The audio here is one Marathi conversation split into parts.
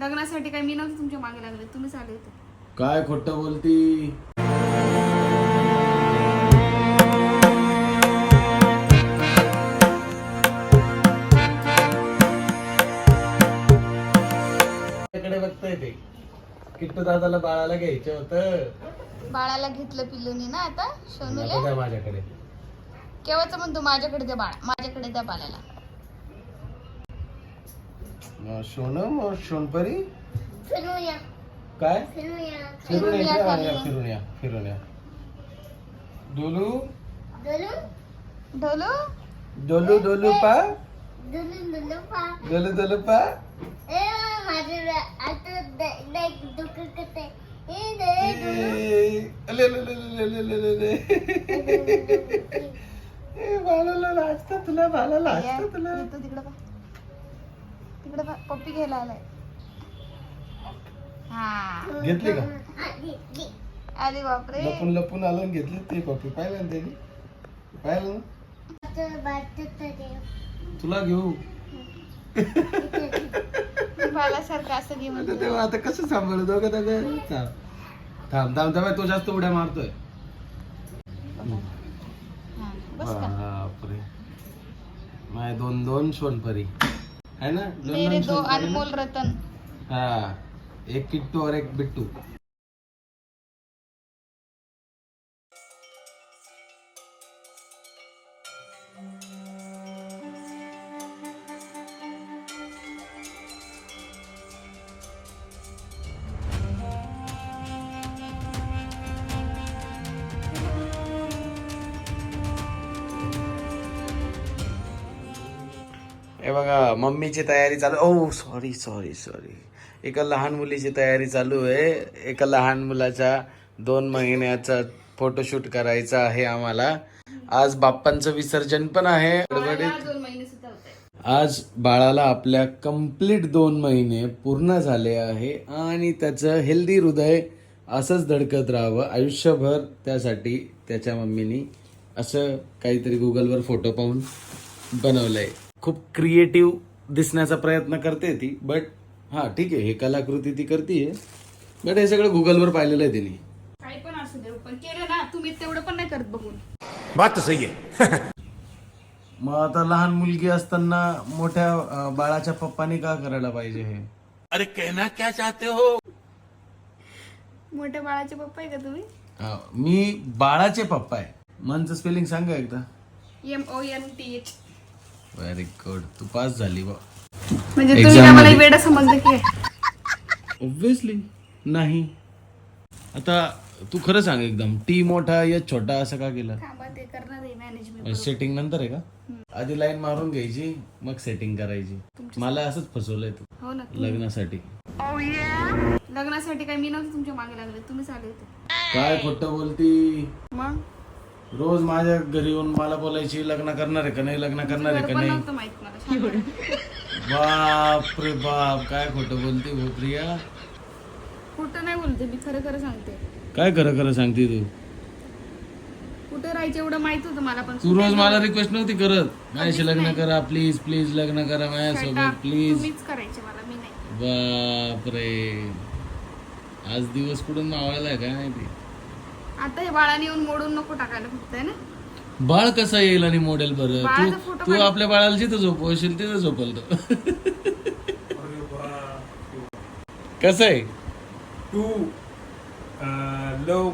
लग्नासाठी काय मी नव्हते तुमच्या मागे लागले. तुम्हीच आले होते. काय खोटं बोलती? बघताय ते. किट्टू दादाला बाळाला घ्यायचं होतं. बाळाला घेतलं पिल्लूनी ना आता सोनूले नको माझ्याकडे. केव्हाच म्हणतो माझ्याकडे द्या बाळ माझ्याकडे द्या बाळाला. मग सोनं मग सोनपरी? फिरूया काय? फिरून फिरून या. फिरून या फिरून दुलू? ढोलू डोलू डोलू पा? दुलू दुलू पा। डोलू डोलू पा? ए माझं आता लाईक दुःख करते ए दे ए, अले, अले, अले, अले, अले, अले, अले. ए, बाळाला लाजतं तुला बाळाला लाजतं तुला तिकडे पा. तिकडे पप्पी घ्यायला आलाय. हा. घेतली का? अरे बापरे. लपून लपून आलं आणि घेतली ते कॉफी पाहिलं ना त्यांनी? पाहिलं ना? तुला घेऊ. बाळासारखं असं घे आता तेव्हा आता कसं सांभाळू? दोघं दोघं? थांब थांब थांब थांब. तो जास्त उड्या मारतोय. हा, बस का? बापरे. माय दोन दोन सोनपरी है ना? मेरे दो? अनमोल रतन। हाँ एक किट्टू और एक बिट्टू। हे बघा मम्मीची तयारी चालू ओ सॉरी सॉरी सॉरी एका लहान मुलीची तयारी चालू आहे. एका लहान मुलाच्या दोन महिन्याचा फोटोशूट करायचा आहे आम्हाला. आज बाप्पांचं विसर्जन पण आहे. आज बाळाला आपल्या कंप्लीट दोन महिने पूर्ण झाले आहे आणि त्याचं हेल्दी हृदय असंच धडकत राहावं. आयुष्यभर त्यासाठी त्याच्या मम्मीनी असं काहीतरी गुगलवर फोटो पाहून बनवलंय. खूप क्रिएटिव्ह दिसण्याचा प्रयत्न करते ती बट हां ठीक आहे हे कलाकृती ती करते बट हे सगळं गुगलवर पाहिलेलं आहे तिने. काही पण असू दे पण केलं ना तुम्ही तेवढं पण नाही करत बघून. बात तो सही है मग आता लहान मुलगी असताना मोठ्या अं, बाळाच्या पप्पानी का करायला पाहिजे हे? अरे कहना क्या चाहते हो? मोठ्या बाळाचे पप्पा आहे का तुम्ही? हा, मी बाळाचे पप्पा आहे. मनचं स्पेलिंग सांगा एकदा. M O N T H very good तू पास झाली बा. म्हणजे तुम्ही Exam मध्ये. वेळ समजलं की काय? ऑब्विसली नाही. आता तू खरं सांग एकदम. टी मोठा या छोटा असं का केलं? थांबा ते करणार आहे मॅनेजमेंट सेटिंग नंतर आहे का? आधी लाईन मारून घ्यायची मग सेटिंग करायची. मला असंच फसवलंय तू. हो ना लग्नासाठी. लग्नासाठी काय मी नव्हते तुमच्या मागे लागले. तुम्हीच आले होते. काय खोटं बोलती? मग? रोज माझ्या घरी येऊन मला बोलायची लग्न करणार आहे का नाही लग्न करणार आहे का पण नाही. बाप रे बाप काय खोटं बोलते हो प्रिया? कुठं नाही बोलते मी खरं खरं सांगते. काय खरं खरं सांगते तू? कुठे राहायचं एवढं माहीत होतं मला पण. तू रोज मला रिक्वेस्ट नव्हती करत. माझ्याशी लग्न करा प्लीज प्लीज लग्न करा माझ्यासोबत प्लीज तुम्हीच करायचे मला मी नाही. बापरे. आज दिवस कुठून मावळलाय काय माहिती? आता हे बाळाने येऊन मोडून नको टाकायला फक्त आहे ना? बाळ कसं येईल आणि मॉडेल बरं? बाळाचा तू photo तू आपल्या बाळाला जिथं झोपवशील तिथं झोपल तो. कसं आहे? टू लव.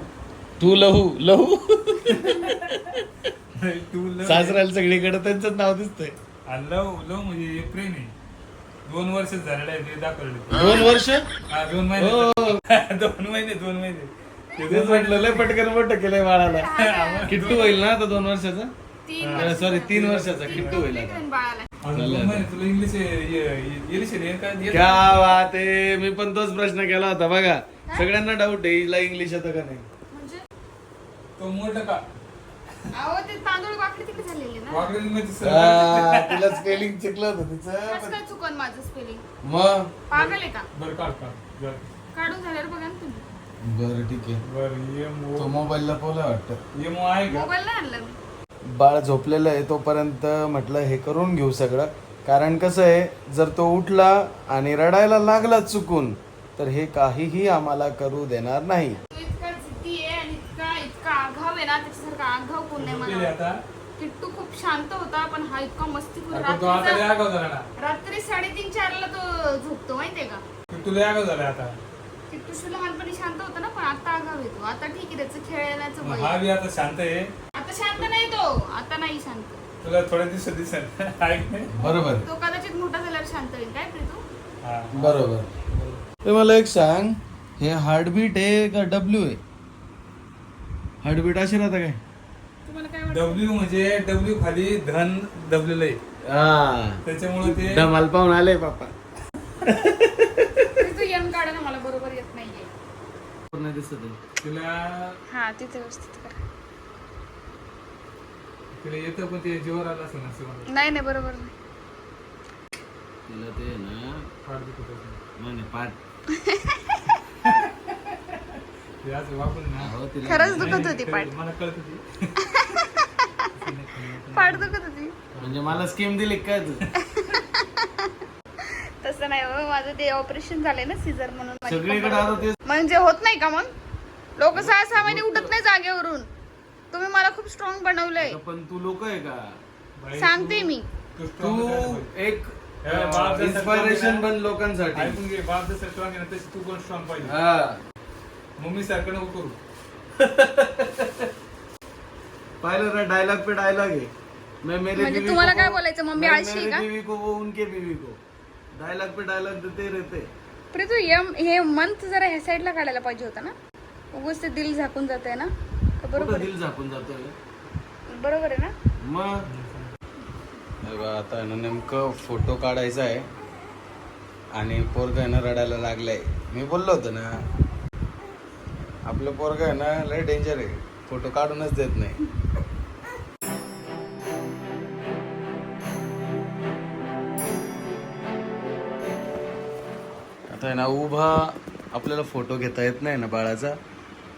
तू लहू लहू? टू लव सासऱ्याला सगळीकडे त्यांचं नाव दिसतंय. लव लव म्हणजे हे प्रेम आहे. दोन वर्ष झालेलं आहे ते दाखवलं. दोन वर्ष? हा दोन महिने दोन महिने दोन महिने. ते तेच म्हटलं लय पटकन मोठं केलंय बाळाला. किट्टू होईल ना आता दोन वर्षाचा? सॉरी तीन वर्षाचा किट्टू होईल तुला इंग्लिश इंग्लिश आहे काय येत क्या बात आहे. मी पण तोच प्रश्न केला होता बघा. सगळ्यांना डाऊट आहे हिला इंग्लिश येतं का नाही? म्हणजे? तो मोठा का? अहो ते तांदूळ वाकडे तिकडे झालेले ना. वाकडे मध्ये सर. आ, तिला स्पेलिंग चुकलं होतं तिचं चुकन माझं स्पेलिंग मग? पागल आहे का? बर काढून झाल्यावर बघा ना तुम्ही. बरं ठीक आहे. बर एम तो मोबाईलला पोला वाटतं. आहे का? मोबाईल नाही आणला मी. बाळ झोपलेलं आहे तोपर्यंत म्हटलं हे करून घेऊ सगळं. कारण कसं आहे जर तो उठला आणि रडायला लागला चुकून तर हे काहीही आम्हाला करू देणार नाही. तो इतका जिद्दी आहे आणि इतका इतका आघाव आहे ना त्याच्यासारखा आघाव कोण नाही केली मला? आता? किट्टू खूप शांत होता पण हा इतका मस्तीखोर आता तो आता लय रात्रीचा- आगाव झाला ना. रात्री साडेतीन चारला तो झोपतो माहितीये का? किट्टू लय आगाव झाला आता. किट्टूशी लहानपणी शांत होता ना पण आता आघाव येतो. आता ठीक आहे त्याचं खेळण्याचं वय. हा. बी आता शांत आहे. आता शांत नाही तो. आता नाही शांत. तुला थोड्या दिवसात दिसेल. ऐक नाही बरोबर. तो कदाचित मोठा झाल्यावर शांत होईल. काय प्रीतू? हा. बरोबर. ते मला एक सांग. हे हार्टबीट आहे का डब्ल्यू आहे? हार्टबीट असे राहता काय? तुम्हाला काय वाटतं? डब्ल्यू म्हणजे डब्ल्यू खाली धन दबलेलं आहे. हा त्याच्यामुळे ते धमाल पाहून आले यम काढा ना मला बरोबर येत नाहीये. नाही दिसत आहे. तिला हा तिथे व्यवस्थित करा. तिला येतं पण ते जीवर आलं असेल असं मला नाही नाही बरोबर नाही. तिला ते ना फार दुखत असेल. नाही नाही, पाठ. ते असं वापरून ना हो तिला खरंच दुखत होती पाठ. मला कळत होती. पाठ दुखत होती. म्हणजे मला स्कीम दिली काय तू? नाही हो माझं ते ऑपरेशन झालंय ना सीझर म्हणून माझी सगळीकडे कंबर- आता ते म्हणजे होत नाही का मग? लोक सहा सहा महिने उठत नाही जागेवरून. तुम्ही मला खूप स्ट्रॉंग बनवलंय. पण तू लोक आहे का? सांगते तू- मी. तू पाहिजे. एक हे बाप जसं इन्स्पायरेशन strong आहे बन ना, लोकांसाठी. ऐकून घे बाप जसं स्ट्रॉंग आहे ना तशी तू पण स्ट्रॉंग पाहिजे हा. मम्मी सारखं नको करू. पाहिलं ना डायलॉग पे डायलॉग आहे. मैं मेरे म्हणजे बीवी तुम्हाला को- काय बोलायचं, मम्मी मैं आळशी आहे मेरे का? बीवी को वो उनके बीवी को. डायलॉग पे डायलॉग देते रहते. प्रीतू यम हे मंथ जरा ह्या साईडला काढायला पाहिजे होता ना? उगच ते दिल झाकून जात आहे ना? बरोबर कुठं? दिल झाकून जातोय? बरोबर आहे ना? मग? हे बघा, आता आहे ना नेमकं फोटो काढायचा आहे. आणि पोरग आहे ना रडायला लागलाय. मी बोललो होतो ना आपलं पोरग आहे ना लय डेंजर आहे. फोटो काढूनच देत नाही. आता आहे ना उभा आपल्याला फोटो घेता येत नाही ना बाळाचा.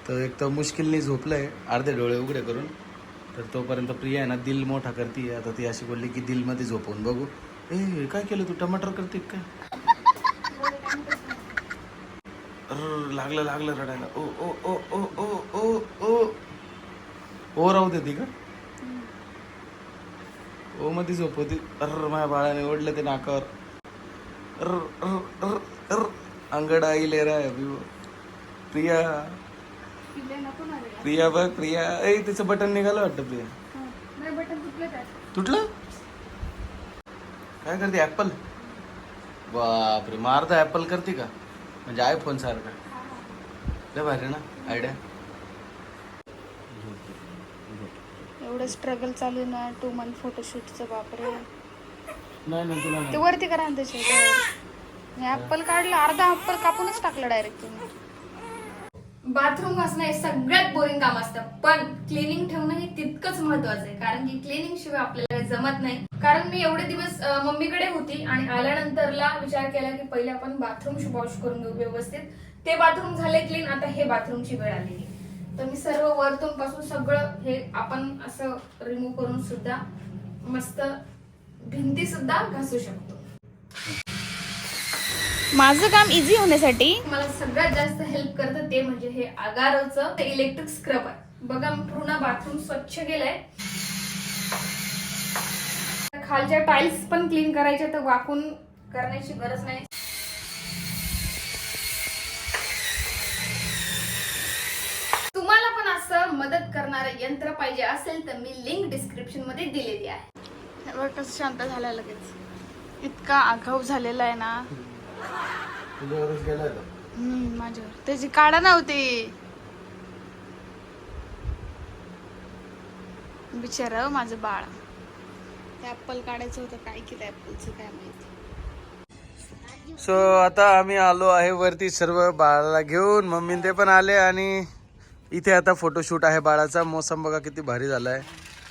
तर एक तर मुश्किलने झोपलं आहे अर्धे डोळे उघडे करून. तर तोपर्यंत प्रिया आहे ना दिल मोठा करते आता ती अशी बोलली की दिलमध्ये झोपवून बघू. ए काय केलं तू? टमाटर करते काय लागलं लागलं रडायला. ओ ओ ओ ओ ओ ओ ओ. ओ राहू दे ती का? ओ मध्ये झोपवते. अर माझ्या बाळाने ओढलं ते नाकावर. अर अर्र. अंगडा आई ले रहा है अभी वो. प्रिया. प्रिया बघ प्रिया. ए तिचं बटन निघालं वाटतं प्रिया. तुटलं? काय करते ऍपल बापरे मारता ऍपल करते का? म्हणजे आयफोन सारखा. लय भारी ना आयडिया एवढं स्ट्रगल चालू आहे ना टू मंथ फोटोशूटचं बापरे. नाही नाही तुला ते वरती करा ना त्याच्या ऍपल काढलं अर्धा ऍपल कापूनच टाकलं डायरेक्ट तुम्ही. बाथरूम घासणं हे सगळ्यात बोरिंग काम असतं. पण क्लिनिंग ठेवणं हे तितकंच महत्वाचं आहे. कारण की क्लिनिंग शिवाय आपल्याला जमत नाही. कारण मी एवढे दिवस मम्मीकडे होती आणि आल्यानंतरला विचार केला की पहिले आपण बाथरूम वॉश करून घेऊ व्यवस्थित. ते बाथरूम झाले क्लीन आता हे बाथरूमची वेळ आलेली. तर मी सर्व वरतून पासून सगळं हे आपण असं रिमूव्ह करून सुद्धा मस्त भिंती सुद्धा घासू शकतो. माझं काम इझी होण्यासाठी मला सगळ्यात जास्त हेल्प करतं ते म्हणजे हे अगारोचं इलेक्ट्रिक स्क्रब आहे. बघा मी पूर्ण बाथरूम स्वच्छ केलंय. खालच्या टाइल्स पण क्लीन करायच्या तर वाकून करण्याची गरज नाही. तुम्हाला पण असं मदत करणारं यंत्र पाहिजे असेल तर मी लिंक डिस्क्रिप्शनमध्ये दिलेली आहे. कसं शांत झालं लगेच. इतका आगाऊ झालेला आहे ना. तुझ्यावरच. हम्म, माझ्यावर. त्याची काढा नव्हती. बिचार माझं बाळ. ते ऍपल काढायचं होतं काय केलं ऍपलचं काय माहिती. सो आता आम्ही आलो आहे वरती सर्व बाळाला घेऊन. मम्मी ते पण आले आणि इथे आता फोटोशूट आहे बाळाचा. मोसम बघा किती भारी झालाय.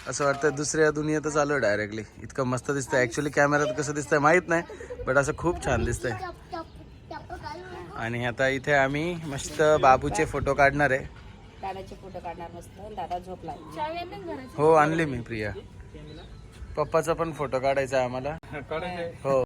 असं वाटतं दुसऱ्या दुनियेतच आलो डायरेक्टली इतकं मस्त दिसतंय. ऍक्च्युली कॅमेऱ्यात कसं दिसतंय माहीत नाही बट असं खूप छान दिसतंय. आणि आता इथे आम्ही मस्त बाबूचे फोटो काढणार आहे. दादाचे फोटो काढणार मस्त. दादा झोपला हो आणली मी प्रिया. पप्पाचा पण फोटो काढायचा आहे आम्हाला. हो.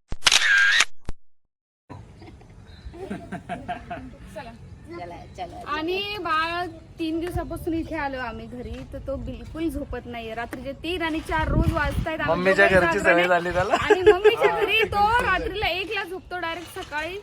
आणि बाळ तीन दिवसापासून इथे आलो आम्ही घरी तर तो बिलकुल झोपत नाहीये. रात्रीचे तीन आणि चार रोज वाजतायत. मम्मीच्या घरची सवय. झाली त्याला. आणि मम्मीच्या घरी तो रात्रीला एकला झोपतो डायरेक्ट सकाळी.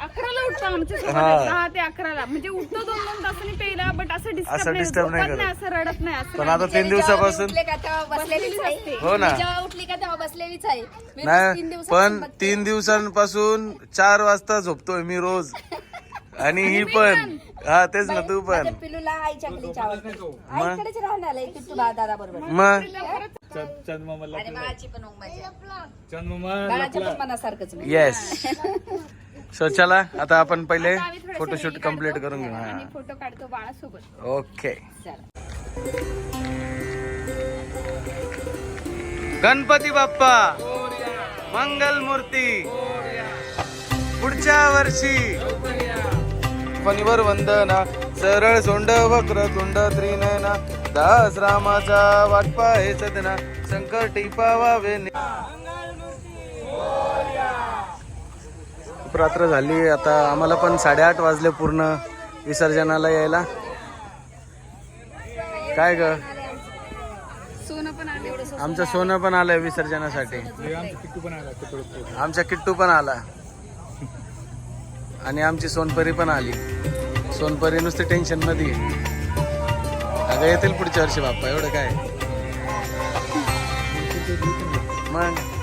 अकराला उठतो आमच्यासोबत. हा. दहा ते अकराला. म्हणजे उठतो दोन दोन तासांनी पहिला बट असं असं डिस्टर्ब नाही disturb नाही झोपत नाही करत. असं रडत नाही असं पण आता तीन दिवसापासून उठले का तेव्हा बसलेलीच आहे. हो ना. मी जेव्हा उठली का तेव्हा बसलेलीच आहे. मी रोज तीन नाही दिवसापासून पण बघते. तीन दिवसांपासून चार वाजता झोपतोय मी रोज. आणि ही पण. हा तेच ना तू पण. माझ्या पिलूला आईच्या खालीच आवडते आईकडेच राहणार आहे तुला दादा बरोबर? मग? चंदमामाला आणि बाळाची पण उंग माझी चंदमामा बाळाच्या पण मनासारखंच मी. येस सो चला आता आपण पहिले फोटोशूट कंप्लीट करून घेऊ फोटो काढतो बाळासोबत. ओके. गणपती बाप्पा मंगल मूर्ती पुढच्या वर्षी. फणीवर वंदना सरळ सोंड वक्र तुंड त्रिनयना दास रामाचा वाटपा हे सदना संकटी पावावे खूप रात्र झाली. आता आम्हाला पण साडेआठ वाजले पूर्ण विसर्जनाला यायला. काय ग? सोनं पण आले आमचं सोनं पण आलंय विसर्जनासाठी. आमचं किट्टू पण आला तिकडं आमच्या किट्टू पण आला. आणि आमची सोनपरी पण आली. सोनपरी नुसती टेन्शनमध्ये आहे. अगं येतील पुढच्या वर्षी बाप्पा एवढं काय? मग?